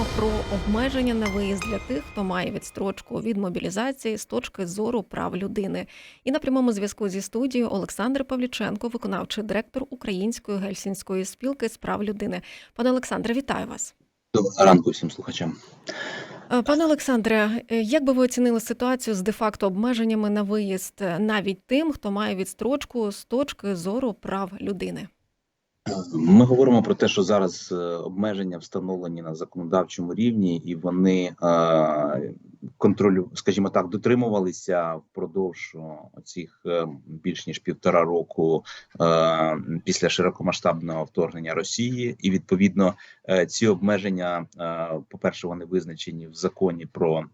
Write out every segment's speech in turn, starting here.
поговоримо про обмеження на виїзд для тих, хто має відстрочку від мобілізації з точки зору прав людини. І на прямому зв'язку зі студією Олександр Павліченко, виконавчий директор Української гельсінської спілки з прав людини. Пане Олександре, вітаю вас. Доброго ранку всім слухачам. Е, Пане Олександре, е, як би ви оцінили ситуацію з де-факто обмеженнями на виїзд е, навіть тим, хто має відстрочку з точки зору прав людини? Ми говоримо про те, що зараз е, обмеження встановлені на законодавчому рівні, і вони е, контролю, скажімо так, дотримувалися впродовж цих більш ніж півтора року е, після широкомасштабного вторгнення Росії, і відповідно е, ці обмеження, е, по перше, вони визначені в законі про.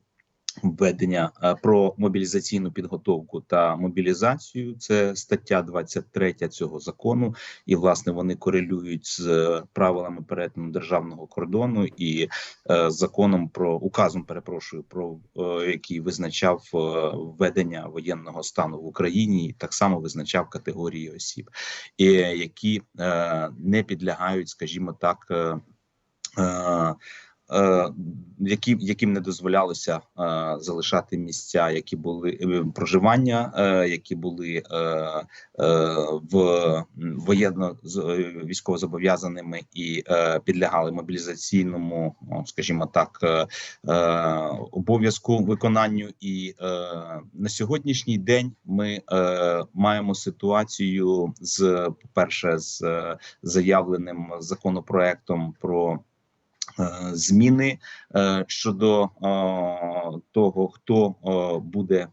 Введення е, про мобілізаційну підготовку та мобілізацію це стаття 23 цього закону, і власне вони корелюють з правилами перетину державного кордону і е, законом про указом. Перепрошую про е, який визначав введення воєнного стану в Україні, і так само визначав категорії осіб, і які не підлягають, скажімо так. Які яким не дозволялося е, залишати місця, які були е, проживання, е, які були е, е, в воєнно е, військовозобов'язаними і е, підлягали мобілізаційному, ну, скажімо так, е, е, обов'язку виконанню. І е, на сьогоднішній день ми е, маємо ситуацію з, по перше, з е, заявленим законопроектом про е, зміни е, щодо е, того, хто е, буде е,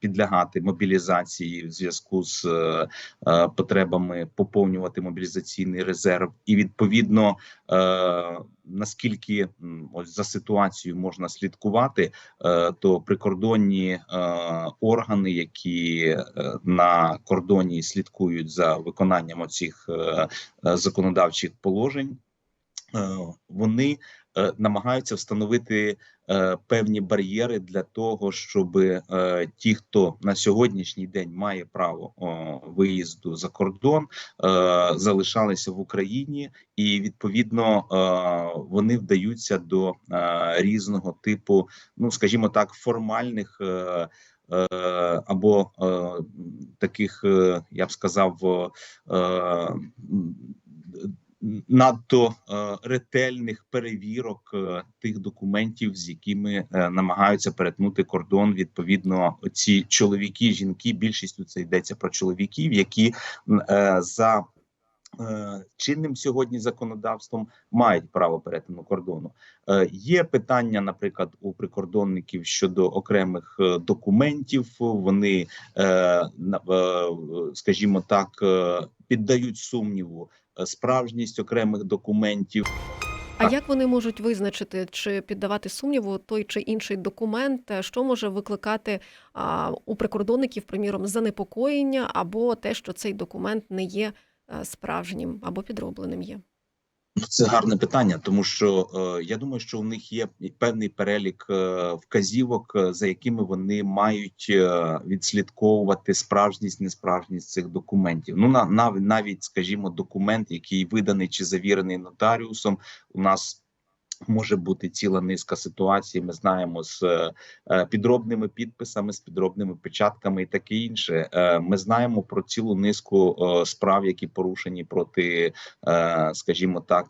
підлягати мобілізації в зв'язку з е, е, потребами поповнювати мобілізаційний резерв, і відповідно е, наскільки ось за ситуацією можна слідкувати, е, то прикордонні е, органи, які е, на кордоні слідкують за виконанням оцих е, е, законодавчих положень е, вони е, намагаються встановити е, певні бар'єри для того, щоб е, ті, хто на сьогоднішній день має право виїзду за кордон, е, залишалися в Україні, і відповідно е, вони вдаються до е, різного типу, ну скажімо так, формальних. е, е, Або е, таких, е, я б сказав, е, надто е, ретельних перевірок е, тих документів, з якими е, намагаються перетнути кордон. Відповідно, ці чоловіки, жінки, більшістю це йдеться про чоловіків, які за чинним сьогодні законодавством мають право перетину кордону. Є питання, наприклад, у прикордонників щодо окремих документів. Вони, скажімо так, піддають сумніву е, справжність окремих документів. А як вони можуть визначити чи піддавати сумніву той чи інший документ, е, що може викликати а, у прикордонників, приміром, занепокоєння або те, що цей документ не є е, справжнім або підробленим є? Ну, Це гарне питання, тому що е, я думаю, що у них є певний перелік е, вказівок, е, за якими вони мають е, відслідковувати справжність, несправжність цих документів. Ну на нав- навіть, скажімо, документ, який виданий чи завірений нотаріусом, у нас. Може бути ціла низка ситуацій. Ми знаємо з е, підробними підписами, з підробними печатками і таке інше. Е, Ми знаємо про цілу низку е, справ, які порушені проти скажімо так,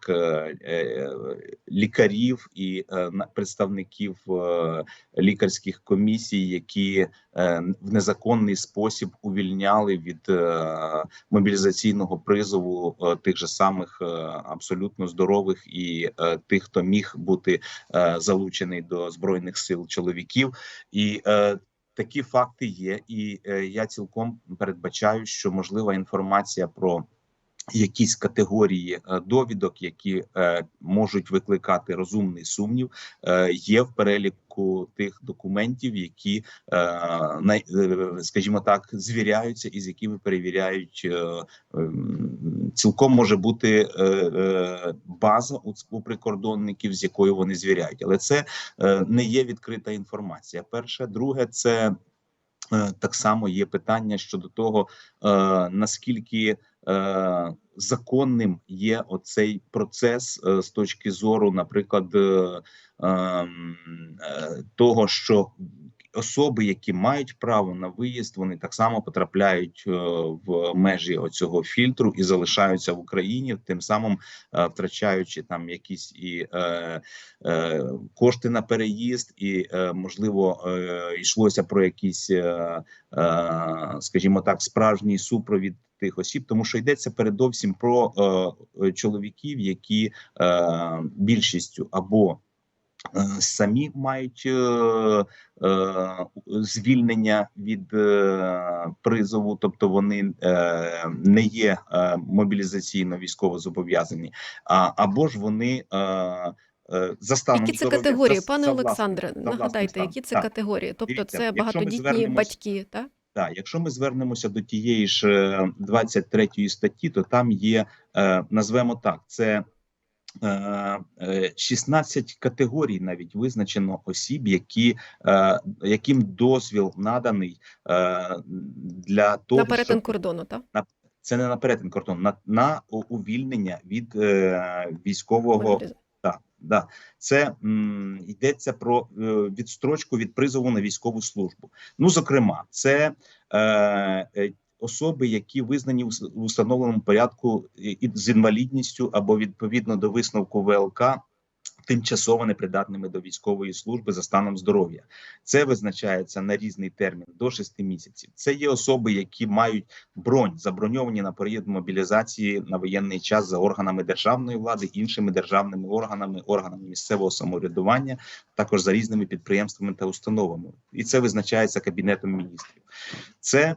лікарів і представників лікарських комісій, які в незаконний спосіб увільняли від мобілізаційного призову тих же самих абсолютно здорових і тих, хто міг бути е, залучений до збройних сил чоловіків, і е, такі факти є. І е, я цілком передбачаю, що можлива інформація про якісь категорії е, довідок, які е, можуть викликати розумний сумнів, е, є в переліку тих документів, які е, е, скажімо так, звіряються і з якими перевіряють. Е, ем, цілком може бути е, е, база у, прикордонників, з якою вони звіряють, але це е, не є відкрита інформація. Перше, друге, це так само є питання щодо того, наскільки законним є оцей процес з точки зору, наприклад, ем, того, що особи, які мають право на виїзд, вони так само потрапляють е, в межі оцього фільтру і залишаються в Україні, тим самим е, втрачаючи там якісь і е, е, кошти на переїзд, і е, можливо е, йшлося про якісь, е, е, скажімо так, справжній супровід. Тих осіб, тому що йдеться передовсім про е, чоловіків, які е, більшістю або самі мають е, е, звільнення від е, призову, тобто вони е, не є е, мобілізаційно військово зобов'язані, а або ж вони. Е, е, за станом Які це здоров'я, категорії, за- пане за Олександре? за Нагадайте, які це Так. категорії? Тобто Дивіться, це багатодітні батьки, так? Так, якщо ми звернемося до тієї ж е, 23 статті, то там є, е, назвемо так, це е, е, 16 категорій навіть визначено осіб, які, е, яким дозвіл наданий е, для того, На перетин щоб кордону, так? це не на перетин кордону, на, на увільнення від е, військового так, да. Це м, йдеться про е, відстрочку від призову на військову службу. Ну, зокрема, це е, е, особи, які визнані в установленому порядку з інвалідністю або відповідно до висновку ВЛК. Тимчасово непридатними до військової служби за станом здоров'я, це визначається на різний термін до 6 місяців. Це є особи, які мають бронь, заброньовані на період мобілізації на воєнний час за органами державної влади, іншими державними органами, органами місцевого самоврядування, також за різними підприємствами та установами. І це визначається кабінетом міністрів. Це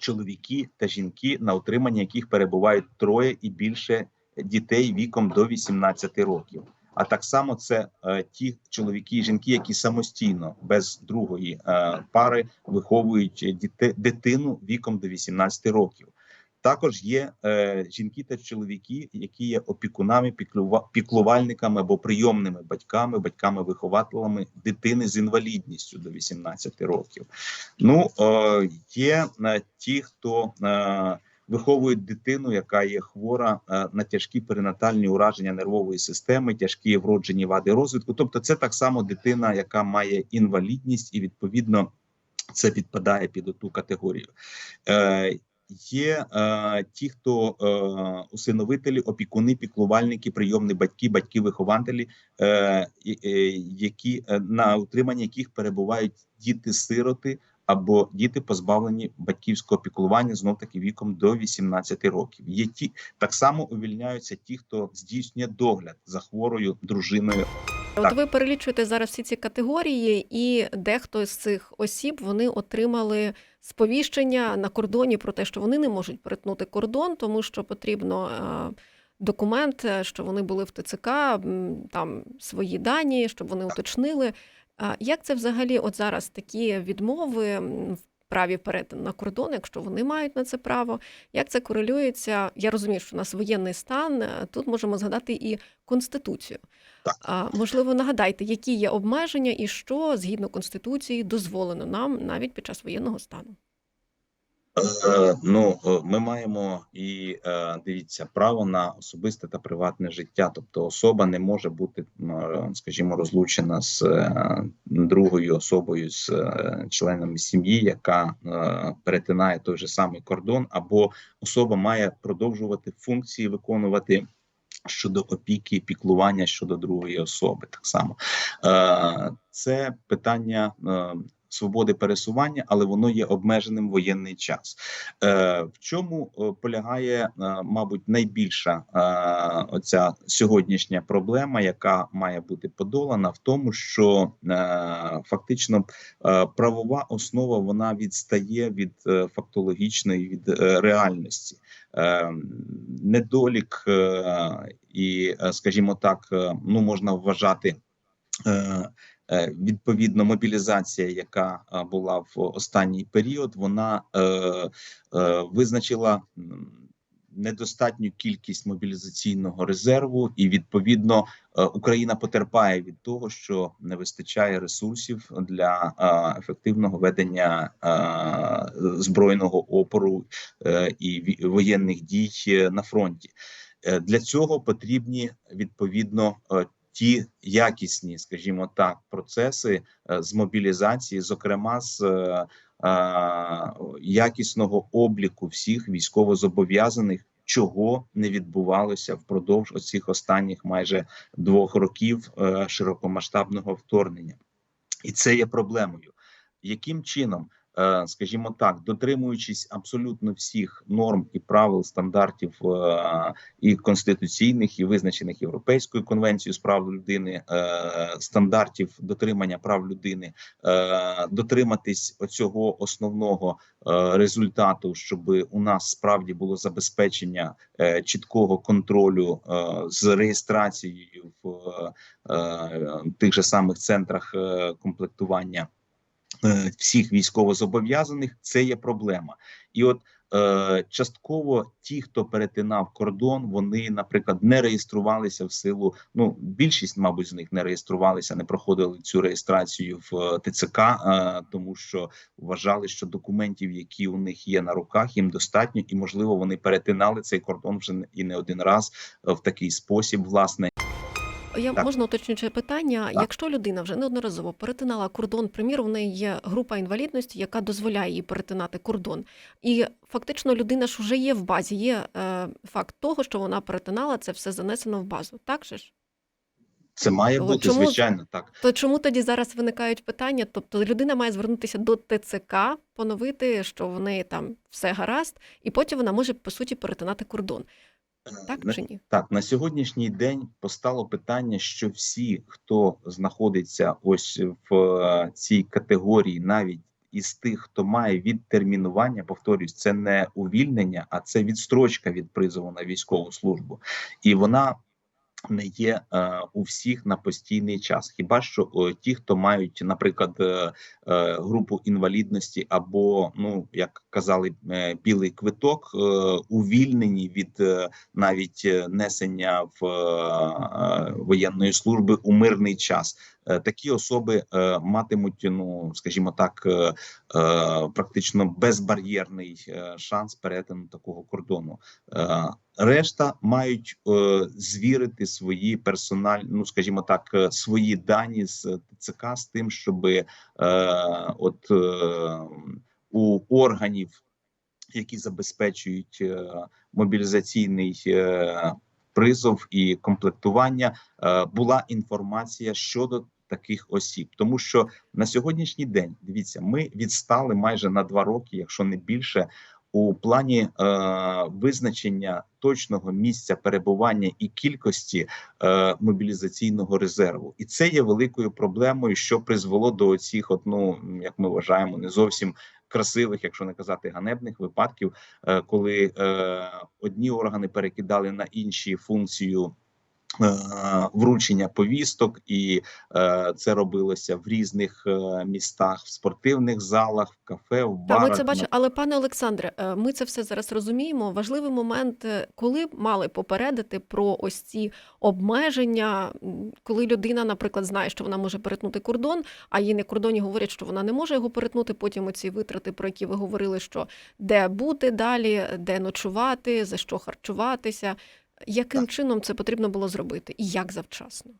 чоловіки та жінки, на утриманні яких перебувають троє і більше дітей віком до 18 років. А так само це е, ті чоловіки і жінки, які самостійно без другої е, пари виховують діти, дитину віком до 18 років. Також є е, жінки та чоловіки, які є опікунами, піклува- піклувальниками або прийомними батьками, батьками-вихователями дитини з інвалідністю до 18 років. Ну е, є е, ті, хто е, виховують дитину, яка є хвора е, на тяжкі перинатальні ураження нервової системи, тяжкі вроджені вади розвитку. Тобто, це так само дитина, яка має інвалідність, і відповідно це підпадає під оту категорію. Є е, ті, хто е, усиновителі, опікуни, піклувальники, прийомні батьки, батьки-вихователі, е, е, які е, на утриманні яких перебувають діти-сироти або діти позбавлені батьківського піклування знов таки віком до 18 років. Є ті так само увільняються ті, хто здійснює догляд за хворою дружиною. От ви перелічуєте зараз всі ці категорії, і дехто з цих осіб вони отримали сповіщення на кордоні про те, що вони не можуть перетнути кордон, тому що потрібно е, документ, е, що вони були в ТЦК, там свої дані, щоб вони уточнили. Як це взагалі, от зараз такі відмови праві перетин на кордон, якщо вони мають на це право? Як це корелюється? Я розумію, що у нас воєнний стан. е, Тут можемо згадати і конституцію. Так. А можливо, нагадайте, які є обмеження і що згідно конституції дозволено нам навіть під час воєнного стану. Е, Ну, е, ми маємо і е, дивіться право на особисте та приватне життя. Тобто, особа не може бути, скажімо, розлучена з другою особою, з е, членами сім'ї, яка перетинає той же самий кордон, або особа має продовжувати функції виконувати. Щодо опіки, піклування щодо другої особи, так само це питання свободи пересування, але воно є обмеженим воєнний час. Е, В чому е, полягає, е, мабуть, найбільша е, оця сьогоднішня проблема, яка має бути подолана, в тому, що е, фактично е, правова основа вона відстає від е, фактологічної від е, реальності. Е, Недолік е, і, е, скажімо так, ну можна вважати. Е, Відповідно, мобілізація, яка е, була в останній період, вона е, визначила недостатню кількість мобілізаційного резерву, і відповідно Україна потерпає від того, що не вистачає ресурсів для ефективного ведення збройного опору і воєнних дій на фронті. Для цього потрібні відповідно ті якісні, скажімо так, процеси е, з мобілізації, зокрема з е, е, якісного обліку всіх військовозобов'язаних, чого не відбувалося впродовж оцих останніх майже двох років широкомасштабного вторгнення, і це є проблемою. Яким чином? Е, Скажімо так, дотримуючись абсолютно всіх норм і правил стандартів е, і конституційних, і визначених Європейською конвенцією з прав людини, е, стандартів дотримання прав людини, дотриматись оцього основного результату, щоб у нас справді було забезпечення чіткого контролю з реєстрацією в тих же самих центрах комплектування всіх військовозобов'язаних, це є проблема. І от е, частково ті, хто перетинав кордон, вони, наприклад, не реєструвалися в силу. Ну, більшість, мабуть, з них не реєструвалися, не проходили цю реєстрацію в е, ТЦК, е, тому що вважали, що документів, які у них є на руках, їм достатньо, і можливо вони перетинали цей кордон вже і не один раз е, в такий спосіб, власне. Я Так. можна уточнююче питання. Так. Якщо людина вже неодноразово перетинала кордон, приміром, в неї є група інвалідності, яка дозволяє їй перетинати кордон, і фактично людина ж вже є в базі. Є е, факт того, що вона перетинала, це все занесено в базу. Так же ж? Це має От бути чому- звичайно так. То чому тоді зараз виникають питання? Тобто людина має звернутися до ТЦК, поновити, що в неї там все гаразд, і потім вона може по суті перетинати кордон. Так На- чи ні? Так, на сьогоднішній день постало питання, що всі, хто знаходиться ось в е, цій категорії, навіть із тих, хто має відтермінування, повторюсь, це не увільнення, а це відстрочка від призову на військову службу, і вона не є е, у всіх на постійний час. Хіба що е, ті, хто мають, наприклад, е, е, групу інвалідності, або ну як казали, е, білий квиток, е, увільнені від е, навіть е, несення в е, воєнної служби у мирний час. Е, Такі особи е, матимуть, ну скажімо так, е, е, практично безбар'єрний е, шанс перетину такого кордону. Е, Решта мають е, звірити свої персональні, ну скажімо так, е, свої дані з ТЦК з тим, щоб е, от е, у органів, які забезпечують е, мобілізаційний е, призов і комплектування, е, була інформація щодо таких осіб, тому що на сьогоднішній день дивіться, ми відстали майже на два роки, якщо не більше, у плані е, визначення точного місця перебування і кількості е, мобілізаційного резерву, і це є великою проблемою, що призвело до оцих, от, ну як ми вважаємо, не зовсім красивих, якщо не казати ганебних випадків, е, коли е, одні органи перекидали на інші функцію. Е, Вручення повісток, і е, це робилося в різних е, містах, в спортивних залах, в кафе, в Та барах. ми це бачимо, але пане Олександре, ми це все зараз розуміємо. Важливий момент, коли мали попередити про ось ці обмеження, коли людина, наприклад, знає, що вона може перетнути кордон, а їй на кордоні говорять, що вона не може його перетнути. Потім оці витрати, про які ви говорили, що де бути далі, де ночувати, за що харчуватися. Яким чином це потрібно було зробити, і як завчасно?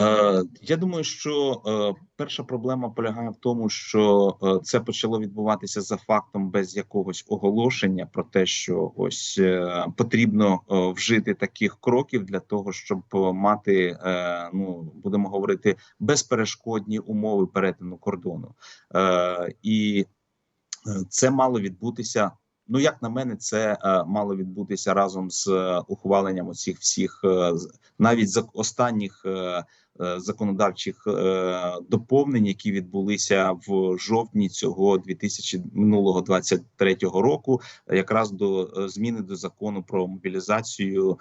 Е, я думаю, що е, перша проблема полягає в тому, що е, це почало відбуватися за фактом без якогось оголошення про те, що ось е, потрібно е, вжити таких кроків для того, щоб мати, е, ну будемо говорити, безперешкодні умови перетину кордону. Е, і е, це мало відбутися. Ну, як на мене, це е, мало відбутися разом з е, ухваленням оцих всіх е, навіть за останніх. Е, законодавчих е, доповнень, які відбулися в жовтні цього 2000 минулого 23 року, якраз до е, зміни до закону про мобілізацію,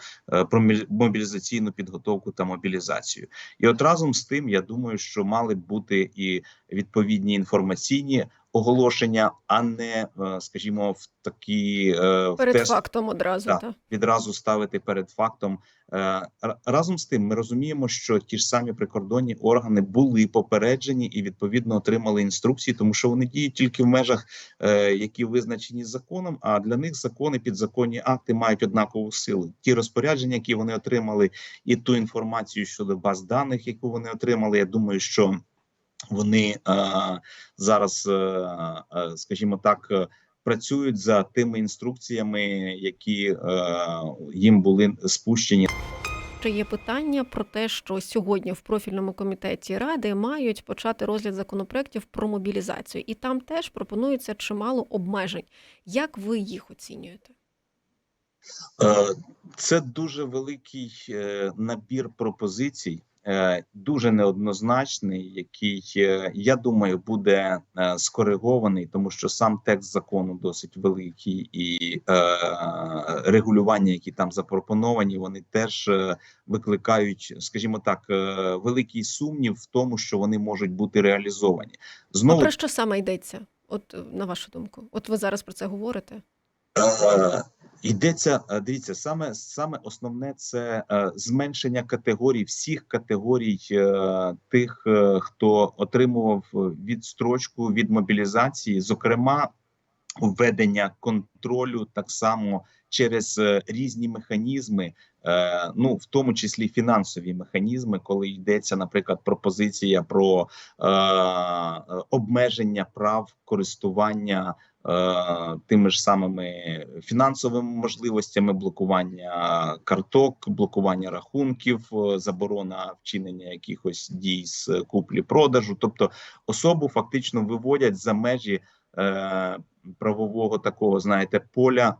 про мобілізаційну підготовку та мобілізацію. І от разом з тим, я думаю, що мали б бути і відповідні інформаційні оголошення, а не, скажімо, в такі е, в Перед тест фактом одразу. Так. Та. відразу ставити перед фактом. Е, Разом з тим, ми розуміємо, що ті ж самі прикордонні органи були попереджені і відповідно отримали інструкції, тому що вони діють тільки в межах, е, які визначені законом. А для них закони, підзаконні акти мають однакову силу. Ті розпорядження, які вони отримали, і ту інформацію щодо баз даних, яку вони отримали. Я думаю, що вони е, зараз, скажімо так. Працюють за тими інструкціями, які е, їм були спущені Чи є питання про те, що сьогодні в профільному комітеті ради мають почати розгляд законопроєктів про мобілізацію, і там теж пропонується чимало обмежень. Як ви їх оцінюєте? Е, Це дуже великий е, набір пропозицій, дуже неоднозначний, який е, я думаю буде е, скоригований, тому що сам текст закону досить великий, і е, регулювання, які там запропоновані, вони теж е, викликають, скажімо так, е, великий сумнів в тому, що вони можуть бути реалізовані. А Знову про що саме йдеться? От е, на вашу думку, от ви зараз про це говорите. Йдеться, е, дивіться, саме саме основне це е, зменшення категорій, всіх категорій е, тих, хто отримував відстрочку від мобілізації, зокрема введення контролю так само через різні механізми, ну в тому числі фінансові механізми, коли йдеться, наприклад, пропозиція про е, обмеження прав користування тими ж самими фінансовими можливостями, блокування карток, блокування рахунків, е, заборона вчинення якихось дій з куплі-продажу, тобто особу фактично виводять за межі е, правового такого, знаєте, поля.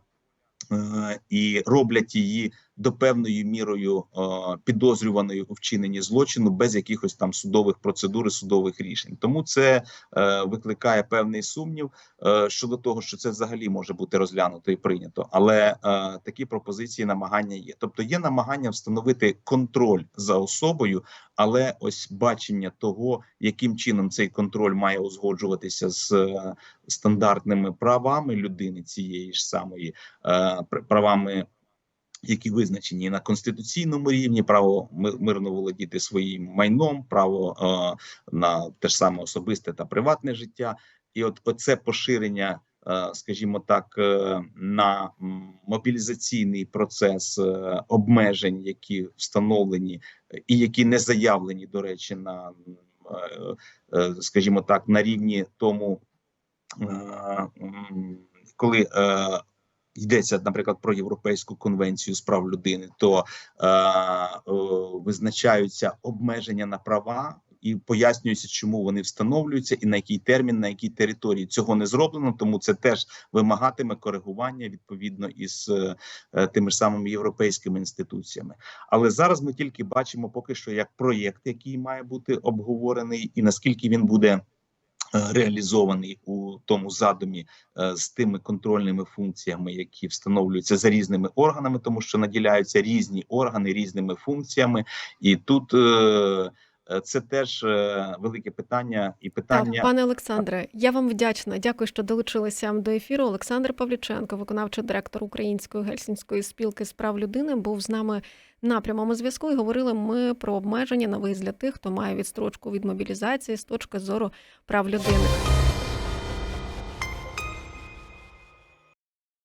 е, І роблять її до певною мірою е, підозрюваною у вчиненні злочину без якихось там судових процедур і судових рішень. Тому це е, викликає певний сумнів е, щодо того, що це взагалі може бути розглянуто і прийнято. Але такі пропозиції намагання є. Тобто є намагання встановити контроль за особою, але ось бачення того, яким чином цей контроль має узгоджуватися з стандартними правами людини цієї ж самої правами. Які визначені на конституційному рівні, право мирно володіти своїм майном, право е, на те ж саме особисте та приватне життя, і от оце поширення, е, скажімо так, е, на мобілізаційний процес е, обмежень, які встановлені і які не заявлені, до речі, на скажімо так, на рівні тому, коли йдеться, наприклад, про Європейську конвенцію з прав людини, то е, е, визначаються обмеження на права. І пояснюється, чому вони встановлюються, і на який термін, на якій території цього не зроблено. Тому це теж вимагатиме коригування відповідно із е, е, тими ж самими європейськими інституціями. Але зараз ми тільки бачимо поки що як проєкт, який має бути обговорений, і наскільки він буде реалізований у тому задумі е, з тими контрольними функціями, які встановлюються за різними органами, тому що наділяються різні органи різними функціями, і тут. Е, Це теж е, велике питання і питання Так, пане Олександре, я вам вдячна. Дякую, що долучилися до ефіру. Олександр Павліченко, виконавчий директор Української гельсінської спілки з прав людини, був з нами на прямому зв'язку. І говорили ми про обмеження на виїзд для тих, хто має відстрочку від мобілізації з точки зору прав людини.